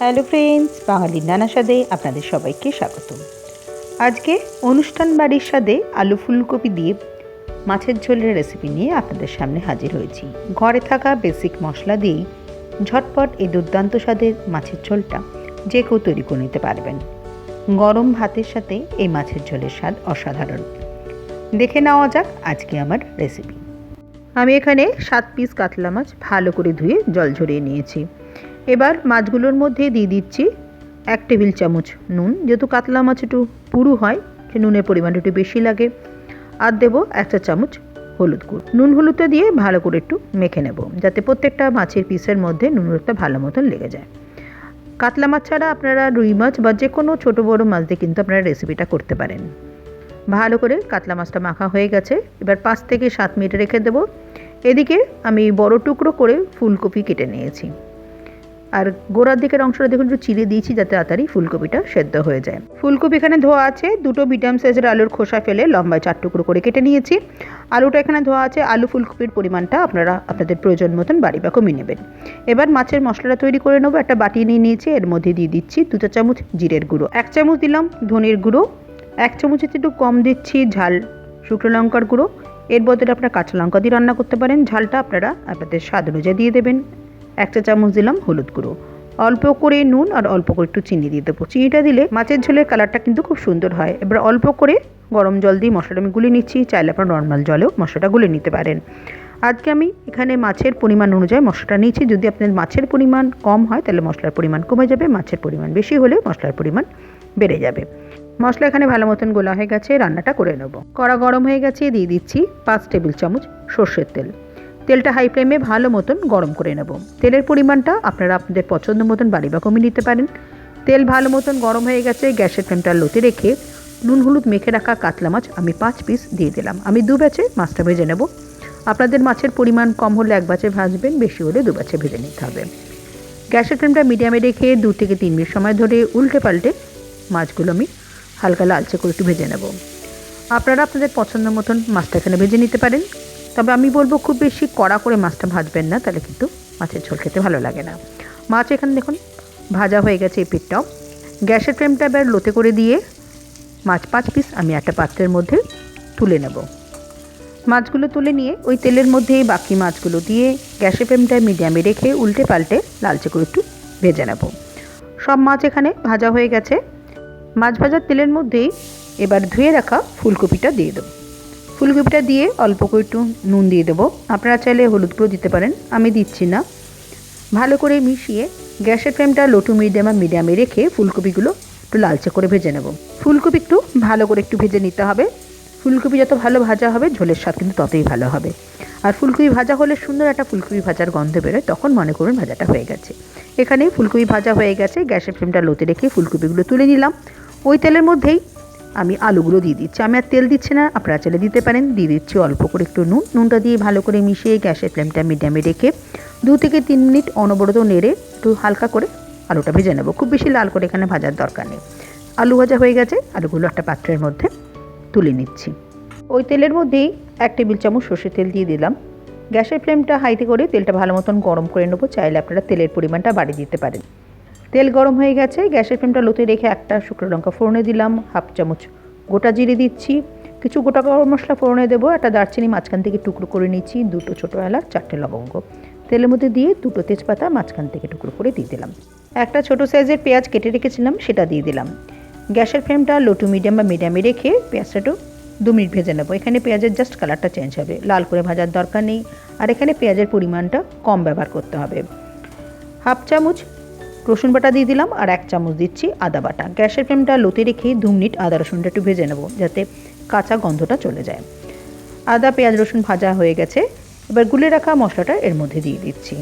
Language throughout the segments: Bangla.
হ্যালো ফ্রেন্ডস, বাঙালির নানা স্বাদে আপনাদের সবাইকে স্বাগত। আজকে অনুষ্ঠান বাড়ির স্বাদে আলু ফুলকপি দিয়ে মাছের ঝোলের রেসিপি নিয়ে আপনাদের সামনে হাজির হয়েছি। ঘরে থাকা বেসিক মশলা দিয়েই ঝটপট এই দুর্দান্ত স্বাদের মাছের ঝোলটা যে কেউ তৈরি করে নিতে পারবেন। গরম ভাতের সাথে এই মাছের ঝোলের স্বাদ অসাধারণ। দেখে নেওয়া যাক আজকে আমার রেসিপি আমি এখানে সাত পিস কাতলা মাছ ভালো করে ধুয়ে জল ঝরিয়ে নিয়েছি। এবার মাছগুলোর মধ্যে দিয়ে দিচ্ছি এক টেবিল চামচ নুন, যেহেতু কাতলা মাছ একটু পুরু হয় সে নুনের পরিমাণটা একটু বেশি লাগে। আর দেবো এক চা চামচ হলুদ গুঁড়ো। নুন হলুদটা দিয়ে ভালো করে একটু মেখে নেব, যাতে প্রত্যেকটা মাছের পিসের মধ্যে নুন হলুদটা ভালো মতন লেগে যায়। কাতলা মাছ ছাড়া আপনারা রুই মাছ বা যে কোনো ছোটো বড়ো মাছ দিয়ে কিন্তু আপনারা রেসিপিটা করতে পারেন। ভালো করে কাতলা মাছটা মাখা হয়ে গেছে, এবার পাঁচ থেকে সাত মিনিট রেখে দেবো। এদিকে আমি বড় টুকরো করে ফুলকপি কেটে নিয়েছি। আর গোড়ার দিকের অংশটা দেখুন, একটু চিড়ে দিয়েছি যাতে তাড়াতাড়ি ফুলকপিটা সেদ্ধ হয়ে যায়। ফুলকপি এখানে ধোয়া আছে, দুটো মিডিয়াম সাইজের আলুর খোসা ফেলে লম্বায় চার টুকরো করে কেটে নিয়েছি। আলুটা এখানে ধোয়া আছে, আলু ফুলকপির পরিমাণটা আপনারা আপনাদের প্রয়োজন মতন বাড়ি বা কমিয়ে নেবেন। এবার মাছের মশলাটা তৈরি করে নেব, একটা বাটি নিয়ে নিয়েছি, এর মধ্যে দিয়ে দিচ্ছি দু চামচ জিরের গুঁড়ো। এক চামচ দিলাম ধনের গুঁড়ো, এক চামচের একটু কম দিচ্ছি ঝাল শুকনো লঙ্কার গুঁড়ো। এর বদলে আপনারা কাঁচা লঙ্কা দিয়ে রান্না করতে পারেন, ঝালটা আপনারা আপনাদের স্বাদ অনুযায়ী দিয়ে দেবেন। এক চা চামচ দিলাম হলুদ গুঁড়ো। অল্প করে নুন আর অল্প করে একটু চিনি দিয়ে দেবো। চিনিটা দিলে মাছের ঝোলের কালারটা কিন্তু খুব সুন্দর হয়। এবার অল্প করে গরম জল দিয়ে মশলাটা আমি গুলে নিচ্ছি। চাইলে আপনারা নর্মাল জলেও মশলাটা গুলে নিতে পারেন। আজকে আমি এখানে মাছের পরিমাণ অনুযায়ী মশলাটা নিয়েছি। যদি আপনার মাছের পরিমাণ কম হয়, তাহলে মশলার পরিমাণ কমে যাবে। মাছের পরিমাণ বেশি হলে মশলার পরিমাণ বেড়ে যাবে। মশলা এখানে ভালো মতন গোলা হয়ে গেছে। রান্নাটা করে নেব। কড়া গরম হয়ে গেছে। দিয়ে দিচ্ছি পাঁচ টেবিল চামচ সর্ষের তেল। তেলটা হাই ফ্লেমে ভালো মতন গরম করে নেব। তেলের পরিমাণটা আপনারা আপনাদের পছন্দ মতন বাড়ি বা কমিয়ে নিতে পারেন। তেল ভালো মতন গরম হয়ে গেছে, গ্যাসের ফ্লেমটা লোতে রেখে নুন হলুদ মেখে রাখা কাতলা মাছ আমি পাঁচ পিস দিয়ে দিলাম। আমি দু ব্যাচে মাছটা ভেজে নেব। আপনাদের মাছের পরিমাণ কম হলে এক ব্যাচে ভাজবেন, বেশি হলে দু ব্যাচে ভেজে নিতে হবে। গ্যাসের ফ্লেমটা মিডিয়ামে রেখে দু থেকে তিন মিনিট সময় ধরে উল্টে পাল্টে মাছগুলো আমি হালকা লালচে করে একটু ভেজে নেব। আপনারা আপনাদের পছন্দ মতন মাছটা এখানে ভেজে নিতে পারেন। তবে আমি বলব খুব বেশি কড়া করে মাছটা ভাজবেন না, তাহলে কিন্তু মাছের ঝোল খেতে ভালো লাগে না। মাছ এখানে দেখুন, ভাজা হয়ে গেছে এই পিঠটাও। গ্যাসের ফ্লেমটা এবার লোতে করে দিয়ে মাছ পাঁচ পিস আমি একটা পাত্রের মধ্যে তুলে নেব। মাছগুলো তুলে নিয়ে ওই তেলের মধ্যেই বাকি মাছগুলো দিয়ে গ্যাসের ফ্লেমটা মিডিয়ামে রেখে উল্টে পাল্টে লালচে করে একটু ভেজে নেব। সব মাছ এখানে ভাজা হয়ে গেছে। মাছ ভাজার তেলের মধ্যেই এবার ধুয়ে রাখা ফুলকপিটা দিয়ে দেবো। ফুলকপিটা দিয়ে অল্প করে একটু নুন দিয়ে দেবো। আপনারা চাইলে হলুদ গুঁড়ো দিতে পারেন, আমি দিচ্ছি না। ভালো করে মিশিয়ে গ্যাসের ফ্লেমটা লো টু মিডিয়াম আর মিডিয়ামে রেখে ফুলকপিগুলো একটু লালচে করে ভেজে নেব। ফুলকপি একটু ভালো করে একটু ভেজে নিতে হবে। ফুলকপি যত ভালো ভাজা হবে, ঝোলের স্বাদ কিন্তু ততই ভালো হবে। আর ফুলকপি ভাজা হলে সুন্দর একটা ফুলকপি ভাজার গন্ধ বেরোয়, তখন মনে করুন ভাজাটা হয়ে গেছে। এখানে ফুলকপি ভাজা হয়ে গেছে, গ্যাসের ফ্লেমটা লোতে রেখে ফুলকপিগুলো তুলে নিলাম। ওই তেলের মধ্যেই আমি আলুগুলো দিয়ে দিচ্ছি। আমি আর তেল দিচ্ছি না, আপনারা চাইলে দিতে পারেন। দিয়ে দিচ্ছি অল্প করে একটু নুন। নুনটা দিয়ে ভালো করে মিশিয়ে গ্যাসের ফ্লেমটা মিডিয়ামে রেখে দু থেকে তিন মিনিট অনবরত নেড়ে একটু হালকা করে আলুটা ভেজে নেব। খুব বেশি লাল করে এখানে ভাজার দরকার নেই। আলু ভাজা হয়ে গেছে। আলুগুলো একটা পাত্রের মধ্যে তুলে নিচ্ছি। ওই তেলের মধ্যেই এক টেবিল চামচ সর্ষের তেল দিয়ে দিলাম। গ্যাসের ফ্লেমটা হাইতে করে তেলটা ভালো মতন গরম করে নেব। চাইলে আপনারা তেলের পরিমাণটা বাড়িয়ে দিতে পারেন। তেল গরম হয়ে গেছে, গ্যাসের ফ্লেমটা লোতে রেখে একটা শুকনো লঙ্কা ফোড়নে দিলাম, হাফ চামচ গোটা জিরে দিচ্ছি। কিছু গোটা গরম মশলা ফোড়নে দেবো, একটা দারচিনি মাঝখান থেকে টুকরো করে নিচ্ছি, দুটো ছোটো এলাচ, চারটে লবঙ্গ। তেলের মধ্যে দিয়ে দুটো তেজপাতা মাঝখান থেকে টুকরো করে দিয়ে দিলাম। একটা ছোটো সাইজের পেঁয়াজ কেটে রেখেছিলাম, সেটা দিয়ে দিলাম। গ্যাসের ফ্লেমটা লো টু মিডিয়াম বা মিডিয়ামে রেখে পেঁয়াজটা একটু দু মিনিট ভেজে নেব। এখানে পেঁয়াজের জাস্ট কালারটা চেঞ্জ হবে, লাল করে ভাজার দরকার নেই। আর এখানে পেঁয়াজের পরিমাণটা কম ব্যবহার করতে হবে। হাফ চামচ রসুন বাটা দিয়ে দিলাম আর এক চামচ দিচ্ছি আদা বাটা। গ্যাসের ফ্লেমটা লোতে রেখে দু মিনিট আদা রসুনটা একটু ভেজে নেব যাতে কাঁচা গন্ধটা চলে যায়। আদা, পেঁয়াজ, রসুন ভাজা হয়ে গেছে। এবার গুলে রাখা মশলাটা এর মধ্যে দিয়ে দিচ্ছি।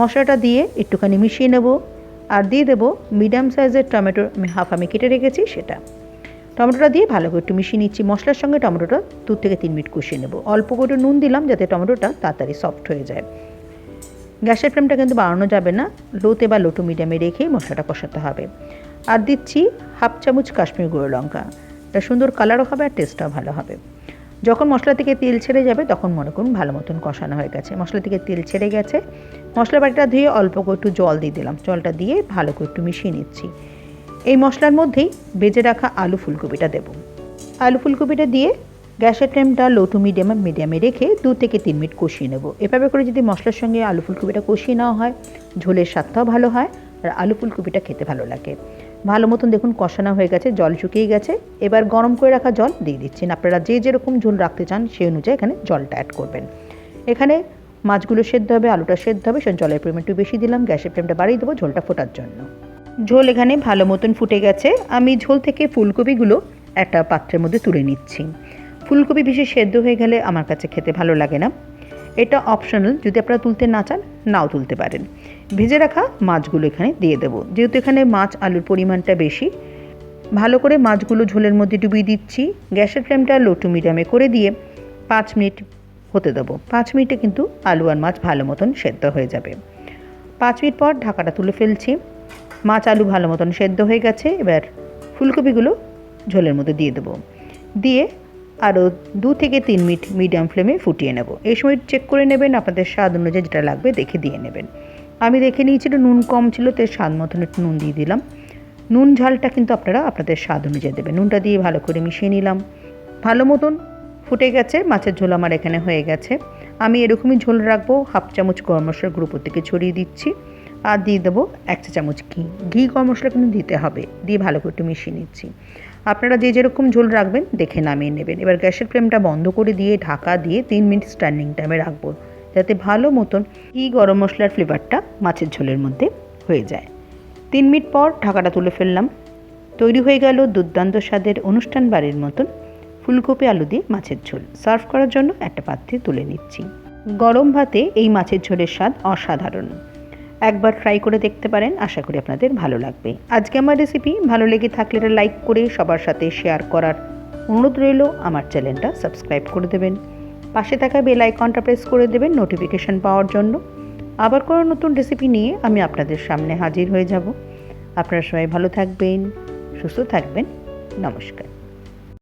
মশলাটা দিয়ে একটুখানি মিশিয়ে নেব আর দিয়ে দেবো মিডিয়াম সাইজের টমেটো আমি হাফ আমি কেটে রেখেছি সেটা। টমেটোটা দিয়ে ভালো করে একটু মিশিয়ে নিচ্ছি। মশলার সঙ্গে টমেটোটা দু থেকে তিন মিনিট কষিয়ে নেব। অল্প করে নুন দিলাম যাতে টমেটোটা তাড়াতাড়ি সফট হয়ে যায়। গ্যাসের ফ্লেমটা কিন্তু বাড়ানো যাবে না। লোতে বা লোটু মিডিয়ামে রেখেই মশলাটা কষাতে হবে। আর দিচ্ছি হাফ চামচ কাশ্মীর গুঁড়ো লঙ্কা। এটা সুন্দর কালারও হবে আর টেস্টটাও ভালো হবে। যখন মশলা থেকে তেল ছেড়ে যাবে, তখন মনে করুন ভালো মতন কষানো হয়ে গেছে। মশলা থেকে তেল ছেড়ে গেছে। মশলা বাটিটা ধুয়ে অল্প করে একটু জল দিয়ে দিলাম। জলটা দিয়ে ভালো করে একটু মিশিয়ে নিচ্ছি। এই মশলার মধ্যেই বেজে রাখা আলু ফুলকপিটা দেবো। আলু ফুলকপিটা দিয়ে গ্যাসের ফ্লেমটা লো টু মিডিয়াম মিডিয়ামে রেখে দু থেকে তিন মিনিট কষিয়ে নেব। এভাবে করে যদি মশলার সঙ্গে আলু ফুলকপিটা কষিয়ে নেওয়া হয়, ঝোলের স্বাদটাও ভালো হয় আর আলু ফুলকপিটা খেতে ভালো লাগে। ভালো মতন দেখুন কষানো হয়ে গেছে, জল শুকিয়ে গেছে। এবার গরম করে রাখা জল দিয়ে দিচ্ছেন। আপনারা যে যেরকম ঝোল রাখতে চান, সেই অনুযায়ী এখানে জলটা অ্যাড করবেন। এখানে মাছগুলো সেদ্ধ হবে, আলুটা সেদ্ধ হবে, সেই জলের পরিমাণ একটু বেশি দিলাম, গ্যাসের ফ্লেমটা বাড়িয়ে দেবো ঝোলটা ফোটার জন্য। ঝোল এখানে ভালো মতন ফুটে গেছে। আমি ঝোল থেকে ফুলকপিগুলো একটা পাত্রের মধ্যে তুলে নিচ্ছি। ফুলকপি বেশি সেদ্ধ হয়ে গেলে আমার কাছে খেতে ভালো লাগে না। এটা অপশনাল যদি আপনারা তুলতে না চান, নাও তুলতে পারেন। ভেজে রাখা মাছগুলো এখানে দিয়ে দেবো। যেহেতু এখানে মাছ আলুর পরিমাণটা বেশি, ভালো করে মাছগুলো ঝোলের মধ্যে ডুবিয়ে দিচ্ছি। গ্যাসের ফ্লেমটা লো টু মিডিয়ামে করে দিয়ে পাঁচ মিনিট হতে দেবো। পাঁচ মিনিটে কিন্তু আলু আর মাছ ভালো মতন সেদ্ধ হয়ে যাবে। পাঁচ মিনিট পর ঢাকাটা তুলে ফেলছি। মাছ আলু ভালো মতন সেদ্ধ হয়ে গেছে। এবার ফুলকপিগুলো ঝোলের মধ্যে দিয়ে দেবো। দিয়ে আরও দু থেকে তিন মিনিট মিডিয়াম ফ্লেমে ফুটিয়ে নেব। এই সময় চেক করে নেবেন, আপনাদের স্বাদ অনুযায়ী যেটা লাগবে দেখে দিয়ে নেবেন। আমি দেখে নিয়েছিল নুন কম ছিল, তাই স্বাদ মতন একটু নুন দিয়ে দিলাম। নুন ঝালটা কিন্তু আপনারা আপনাদের স্বাদ অনুযায়ী দেবেন। নুনটা দিয়ে ভালো করে মিশিয়ে নিলাম। ভালো মতন ফুটে গেছে, মাছের ঝোল আমার এখানে হয়ে গেছে। আমি এরকমই ঝোল রাখব, হাফ চামচ গরম মশলার গুঁড়ো থেকে ছড়িয়ে দিচ্ছি। আর দিয়ে দেবো এক চা চামচ ঘি। ঘি গরম মশলা কিন্তু দিতে হবে, দিয়ে ভালো করে একটু মিশিয়ে নিচ্ছি। আপনারা যে যেরকম ঝোল রাখবেন, দেখে নামিয়ে নেবেন। এবার গ্যাসের ফ্লেমটা বন্ধ করে দিয়ে, ঢাকা দিয়ে তিন মিনিট স্ট্যান্ডিং টাইমে রাখব, যাতে ভালো মতন ঘি, গরম মশলার ফ্লেভারটা মাছের ঝোলের মধ্যে হয়ে যায়। তিন মিনিট পর ঢাকাটা তুলে ফেললাম। তৈরি হয়ে গেল দুর্দান্ত স্বাদের অনুষ্ঠান বাড়ির মতন ফুলকপি আলু দিয়ে মাছের ঝোল। সার্ভ করার জন্য একটা পাত্রে তুলে নিচ্ছি। গরম ভাতে এই মাছের ঝোলের স্বাদ অসাধারণ। একবার ট্রাই করে দেখতে পারেন। আশা করি আপনাদের ভালো লাগবে। আজকে আমার রেসিপি ভালো লেগে থাকলে এটা লাইক করে সবার সাথে শেয়ার করার অনুরোধ রইল। আমার চ্যানেলটা সাবস্ক্রাইব করে দেবেন। পাশে থাকা বেল আইকনটা প্রেস করে দেবেন নোটিফিকেশান পাওয়ার জন্য। আবার কোনো নতুন রেসিপি নিয়ে আমি আপনাদের সামনে হাজির হয়ে যাব। আপনারা সবাই ভালো থাকবেন, সুস্থ থাকবেন। নমস্কার।